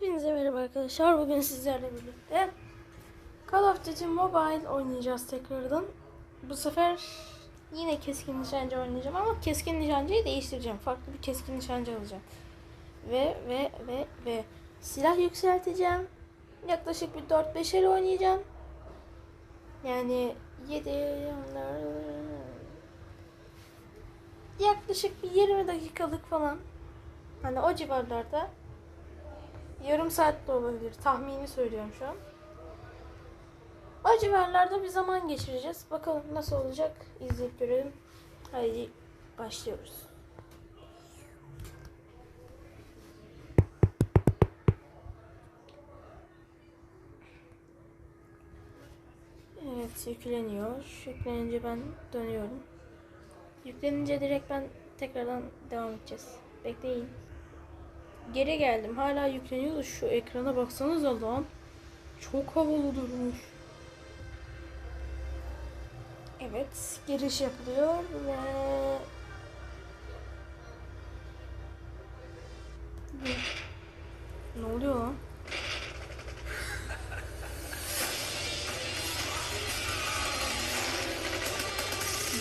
Hepinize merhaba arkadaşlar. Bugün sizlerle birlikte Call of Duty Mobile oynayacağız tekrardan. Bu sefer yine keskin nişancı oynayacağım ama keskin nişancıyı değiştireceğim. Farklı bir keskin nişancı alacağım. Ve ve ve ve silah yükselteceğim. Yaklaşık bir 4-5 el oynayacağım. Yani 7 yaklaşık bir 20 dakikalık falan. Hani o civarlarda Yarım saat de olabilir. Tahmini söylüyorum şu an. O civarlarda bir zaman geçireceğiz. Bakalım nasıl olacak. İzleyip görelim. Haydi başlıyoruz. Evet yükleniyor. Yüklenince ben dönüyorum. Yüklenince direkt ben tekrardan devam edeceğiz. Bekleyin. Geri geldim. Hala yükleniyor da şu ekrana baksanıza lan. Çok havalı durmuş. Evet, giriş yapılıyor ve ne oluyor lan?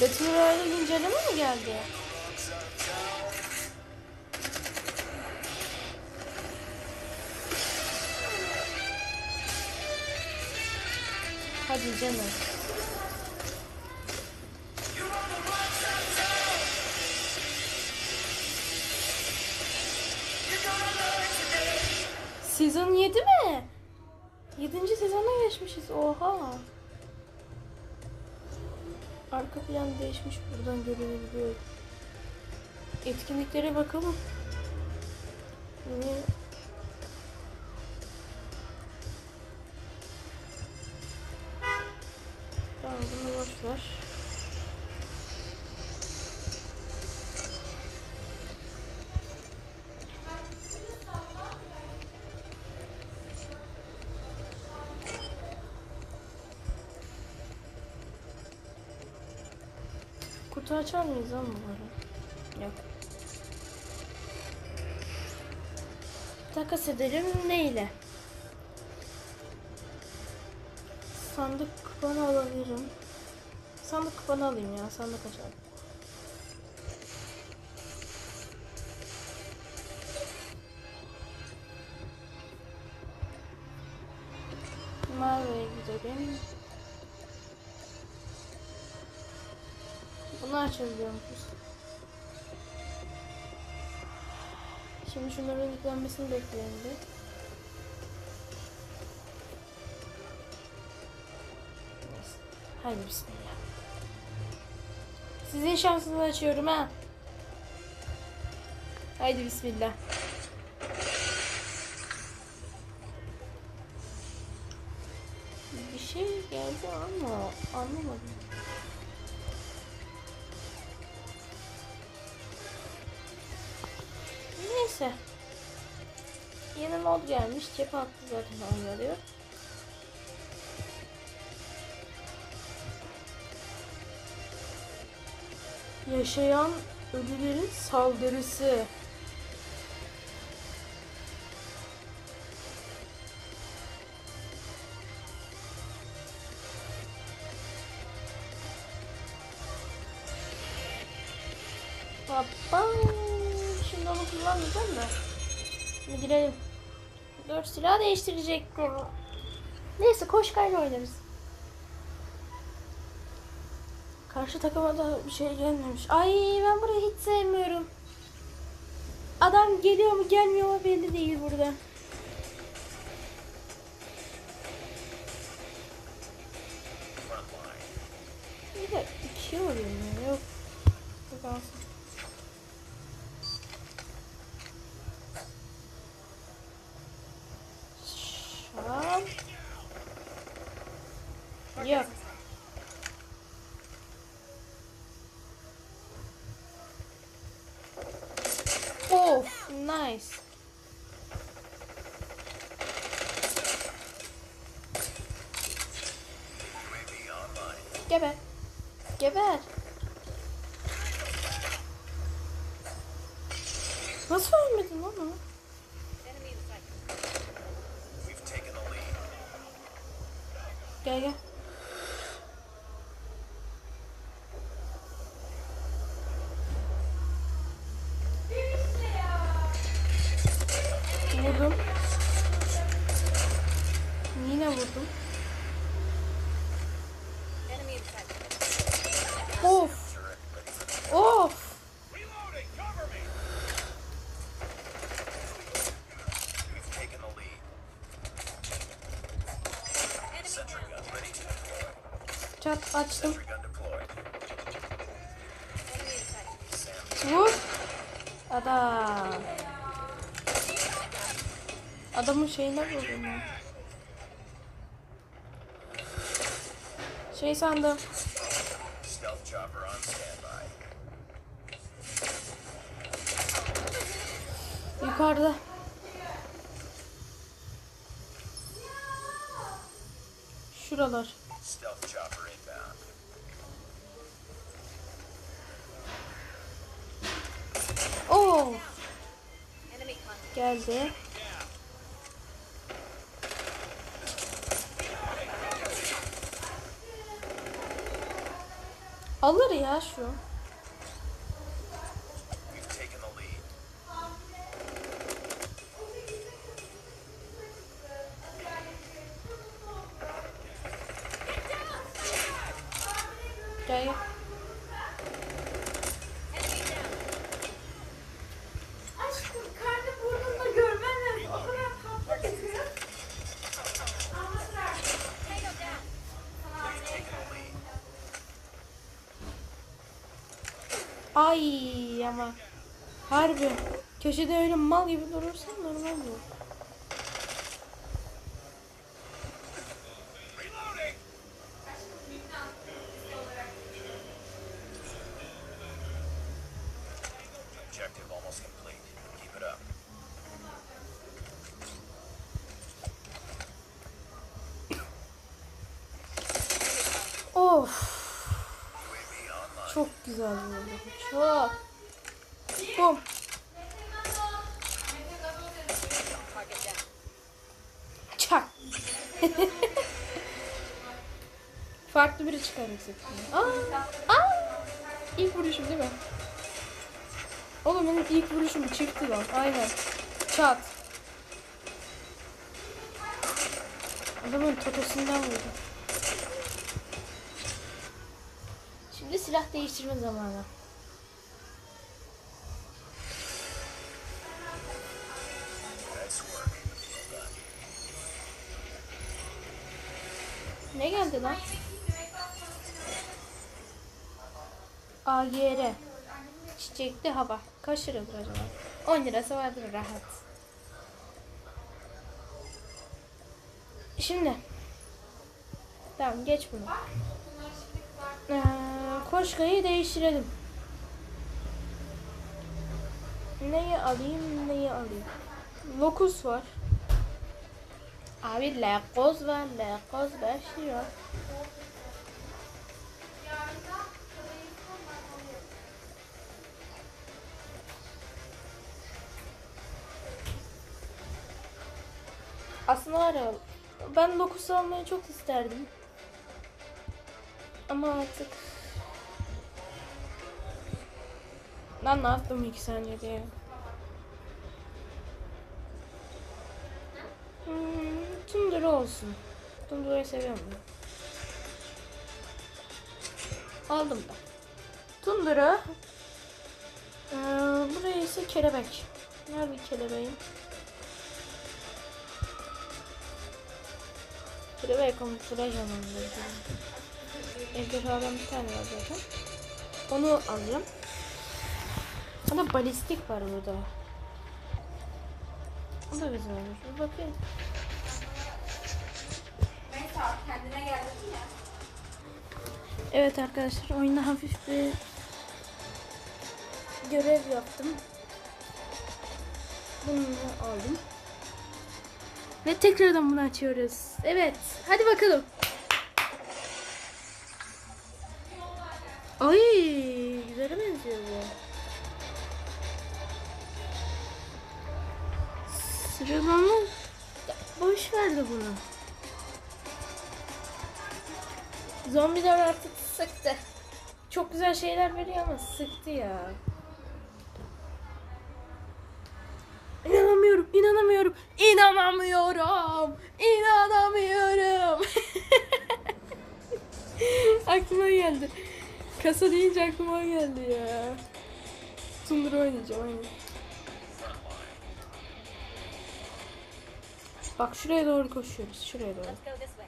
Battle Royale güncelleme mi geldi? Hadi canım. Sezon 7 mi? 7. sezona geçmişiz. Oha. Arka plan değişmiş buradan görülebiliyor. Etkinliklere bakalım. Yine Kutu açar mıyız lan bu ara? Yok. Takas edelim neyle? Sandık kupanı alabilirim. Sandık kupanı alayım ya. Sandık açalım. Açabiliyormuşuz. Şimdi şunların yüklenmesini bekleyelim. Neyse. Haydi bismillah. Sizin şansınızı açıyorum ha. Haydi bismillah. Mod gelmiş. Cephe attı zaten oynanıyor. Yaşayan ölülerin saldırısı. Hoppa. Şimdi onu kullanmayacağım da. Şimdi girelim. Dur silah değiştirecektim. Neyse koş kayla oynarız. Karşı takıma da bir şey gelmemiş. Ay ben burayı hiç sevmiyorum. Adam geliyor mu gelmiyor mu belli değil burada. Nice. Geber. Geber. Vurdum. Yine vurdum. Of. Of. Reloading! Cover şeyine vurdum ya. Şey sandım. Yukarıda. Şuralar. Oo. Geldi. Alır ya şu. Harbi. Köşede öyle mal gibi durursan normal up. Of. Çok güzel oldu. Çok. Down. Çak. Farklı biri çıkaracak. Aa, aa. İlk vuruşum değil mi? Oğlum benim ilk vuruşum çifti lan. Aynen. Çat. Adamın totosundan vurdum. Şimdi silah değiştirme zamanı. Ne geldi lan? AGR. Çiçekli hava. Kaç acaba? 10 lirası vardır rahat. Şimdi. Tamam geç bunu. Ee, koşkayı değiştirelim. Neyi alayım neyi alayım? Lokus var. Abi lekoz var lekoz 5 lira. Aslında var ya ben lokus almayı çok isterdim. Ama artık Lan ne yaptım iki saniyede ya? Tundra olsun. Tundra'yı seviyorum ben. Aldım da. Tundra. Ee, buraya ise kelebek. Nerede kelebeğim? Kelebek kontrol canlandırıcı. Ejderhadan bir tane var zaten. Onu alacağım. Ama balistik var burada. O da güzel olmuş. Bir bakayım. Evet arkadaşlar oyunda hafif bir görev yaptım. Bunu aldım. Ve tekrardan bunu açıyoruz. Evet. Hadi bakalım. Ay güzele benziyor bu. Sıralama boş ver de bunu. Zombiler artık sıktı. Çok güzel şeyler veriyor ama sıktı ya. İnanamıyorum, inanamıyorum, inanamıyorum, inanamıyorum. aklıma geldi. Kasa deyince aklıma geldi ya. Sundur oynayacağım aynen. Bak şuraya doğru koşuyoruz. Şuraya doğru. Let's go this way.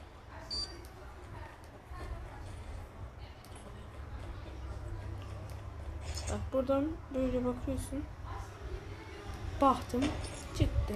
Bak buradan böyle bakıyorsun. Baktım çıktı.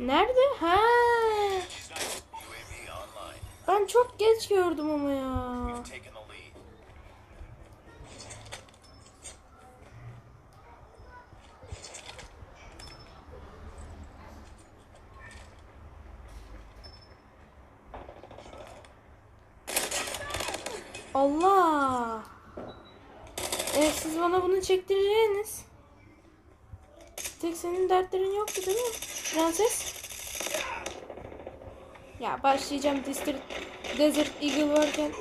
Nerede? Ha. Ben çok geç gördüm ama ya. Allah. E siz bana bunu çektireceğiniz. Tek senin dertlerin yoktu değil mi? Prenses. Ya başlayacağım District Desert Eagle varken.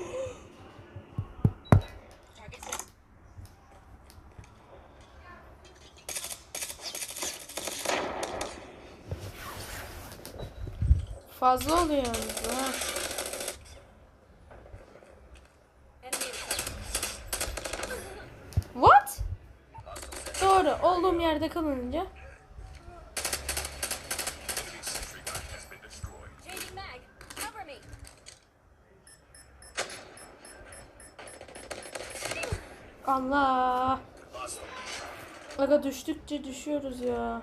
Fazla oluyor yalnız. Me. Allah. Aga düştükçe düşüyoruz ya.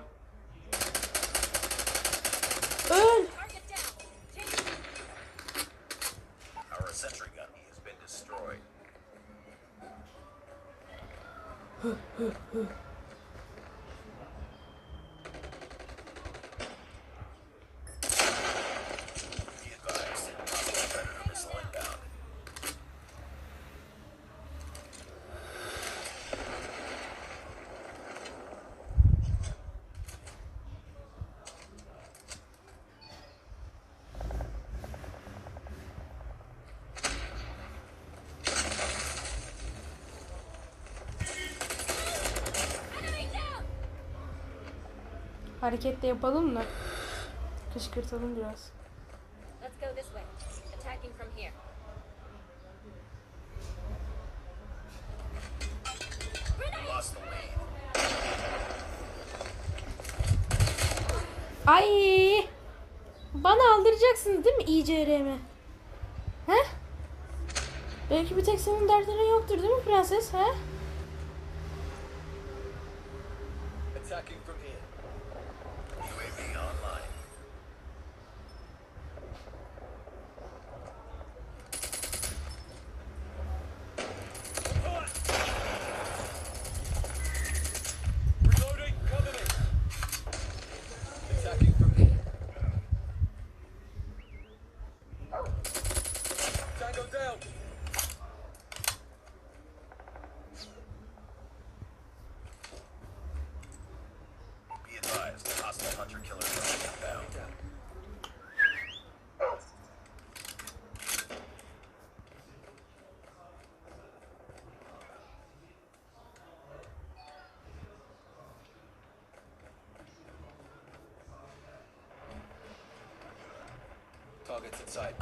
Öl. Our Hareket de yapalım da. Kışkırtalım biraz. Let's go this way. Attacking from here. Ay! Bana aldıracaksınız değil mi İCRM'i? He? Belki bir tek senin derdin yoktur değil mi prenses? He? Targets in sight.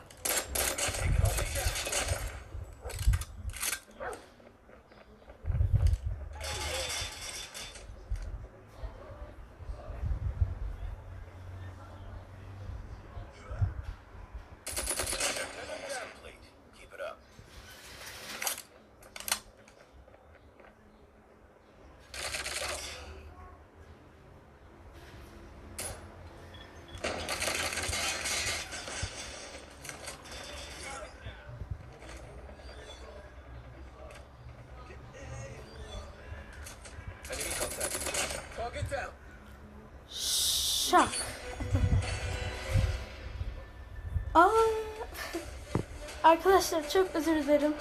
Arkadaşlar çok özür dilerim.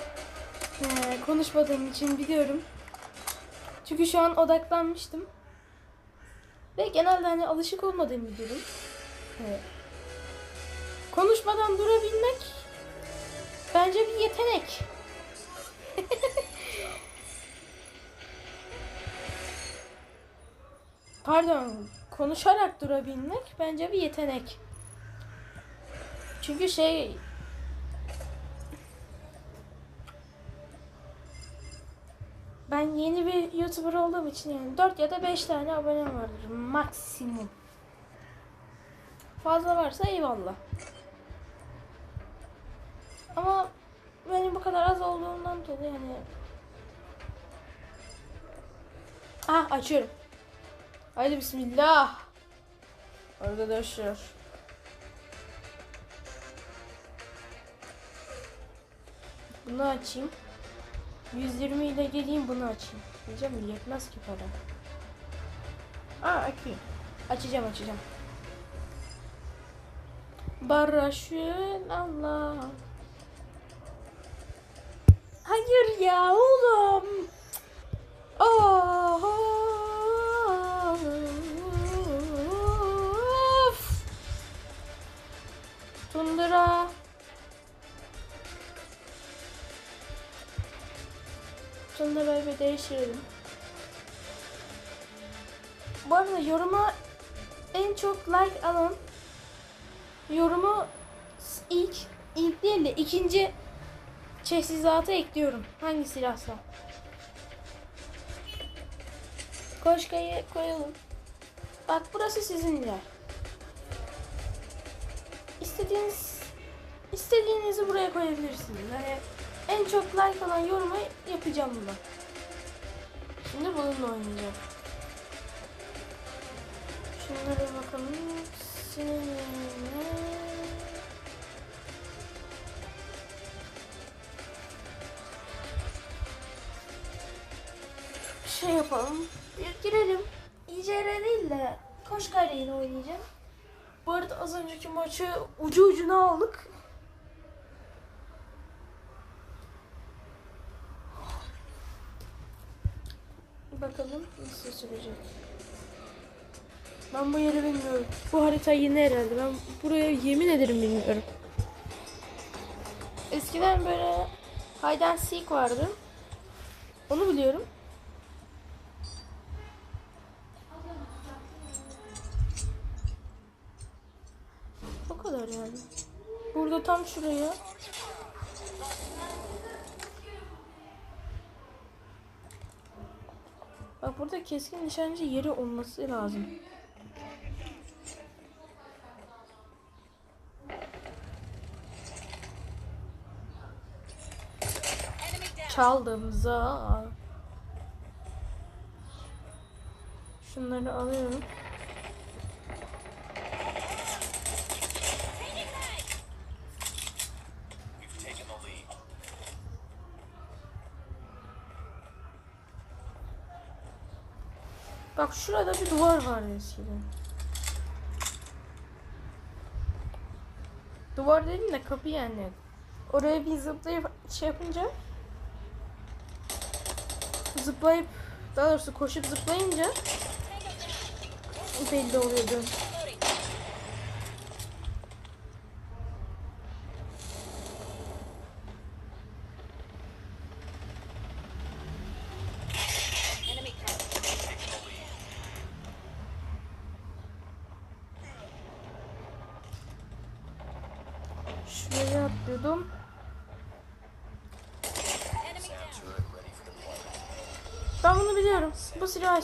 Ee, konuşmadığım için biliyorum. Çünkü şu an odaklanmıştım. Ve genelde hani alışık olmadığım bir durum. Evet. Konuşmadan durabilmek bence bir yetenek. Pardon, konuşarak durabilmek bence bir yetenek. Çünkü şey Ben yeni bir YouTuber olduğum için yani 4 ya da 5 tane abonem vardır maksimum. Fazla varsa eyvallah. Ama benim bu kadar az olduğundan dolayı yani Ah açıyorum. Haydi bismillah. Arkadaşlar. Bunu açayım. 120 ile geleyim bunu açayım. Diyeceğim yetmez ki para. Aa açayım. Açacağım açacağım. Baraşın Allah. Hayır ya oğlum. Oh. Tundura'yı bir değiştirelim. Bu arada yoruma en çok like alan yorumu ilk ilk değil de ikinci teçhizata ekliyorum. Hangi silahsa. Koşkayı koyalım. Bak burası sizin yer. İstediğiniz istediğinizi buraya koyabilirsiniz. Yani en çok like alan yorumu yapacağım bunu. Şimdi bununla oynayacağım. Şunlara bakalım. Sinirlenme. Şey yapalım. Bir girelim. İCR değil de yine oynayacağım. Bu arada az önceki maçı ucu ucuna aldık. Bakalım nasıl sürecek. Ben bu yeri bilmiyorum. Bu harita yeni herhalde. Ben buraya yemin ederim bilmiyorum. Eskiden böyle hide and seek vardı. Onu biliyorum. O kadar yani. Burada tam şuraya. Bak burada keskin nişancı yeri olması lazım. Çaldım za. Şunları alıyorum. Bak şurada bir duvar vardı eskiden. Duvar dedim de kapı yani. Oraya bir zıplayıp şey yapınca zıplayıp daha doğrusu koşup zıplayınca belli oluyordu.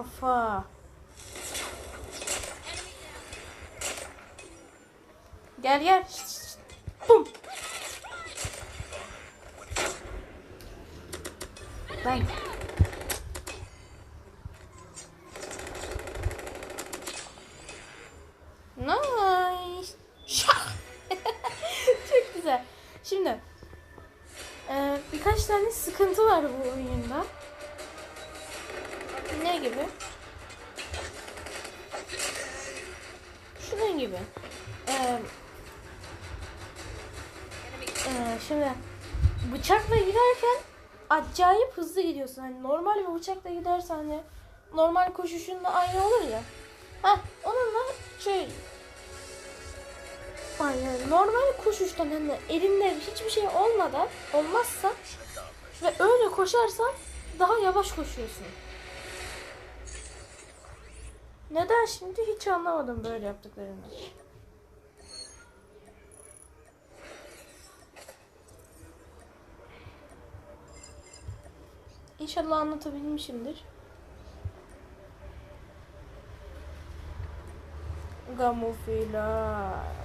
Kafa. Gel gel. Şşt, Ne gibi? Şunun gibi. Ee, e, şimdi bıçakla giderken acayip hızlı gidiyorsun. Hani normal bir bıçakla gidersen hani normal koşuşunla aynı olur ya. Heh, onunla şöyle. Aynen normal koşuştan hani elinde hiçbir şey olmadan olmazsa ve öyle koşarsan daha yavaş koşuyorsun. Neden şimdi hiç anlamadım böyle yaptıklarını. İnşallah anlatabilmişimdir. Kamuflaj.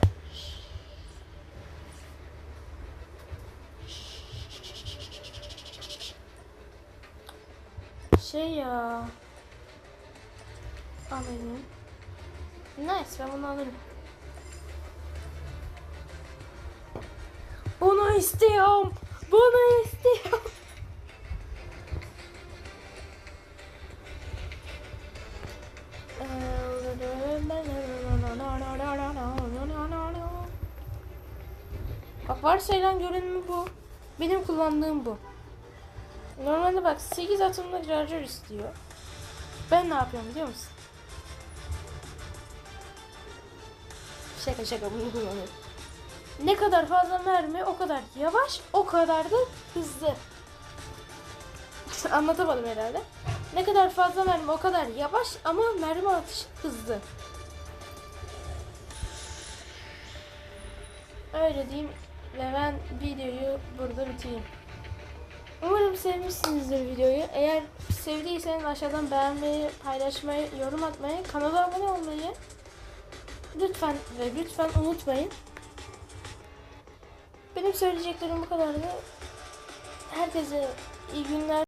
Şey ya. Alayım. Nice ben bunu alırım. Bunu istiyorum. Bunu istiyorum. Bak varsayılan görünümü bu. Benim kullandığım bu. Normalde bak 8 atımlık charger istiyor. Ben ne yapıyorum biliyor musun? Şaka şaka bunu kullanıyorum. Ne kadar fazla mermi o kadar yavaş o kadar da hızlı. Anlatamadım herhalde. Ne kadar fazla mermi o kadar yavaş ama mermi atışı hızlı. Öyle diyeyim ve ben videoyu burada bitireyim. Umarım sevmişsinizdir videoyu. Eğer sevdiyseniz aşağıdan beğenmeyi, paylaşmayı, yorum atmayı, kanala abone olmayı lütfen ve lütfen unutmayın. Benim söyleyeceklerim bu kadardı. Herkese iyi günler.